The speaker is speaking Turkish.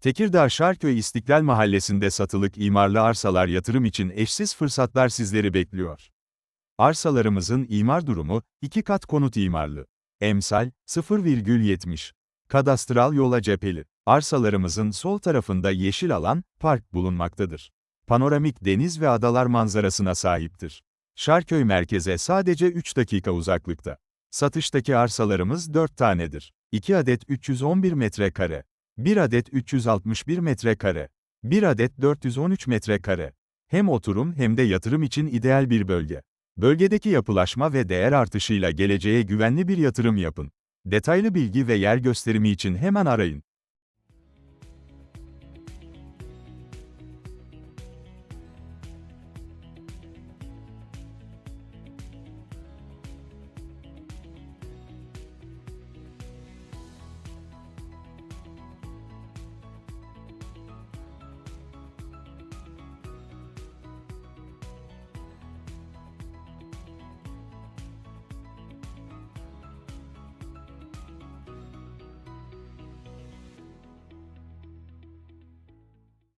Tekirdağ Şarköy İstiklal Mahallesi'nde satılık imarlı arsalar yatırım için eşsiz fırsatlar sizleri bekliyor. Arsalarımızın imar durumu, 2 kat konut imarlı. Emsal, 0,70. Kadastral yola cepheli. Arsalarımızın sol tarafında yeşil alan, park bulunmaktadır. Panoramik deniz ve adalar manzarasına sahiptir. Şarköy merkeze sadece 3 dakika uzaklıkta. Satıştaki arsalarımız 4 tanedir. 2 adet 311 metrekare. 1 adet 361 metrekare. 1 adet 413 metrekare. Hem oturum hem de yatırım için ideal bir bölge. Bölgedeki yapılaşma ve değer artışıyla geleceğe güvenli bir yatırım yapın. Detaylı bilgi ve yer gösterimi için hemen arayın.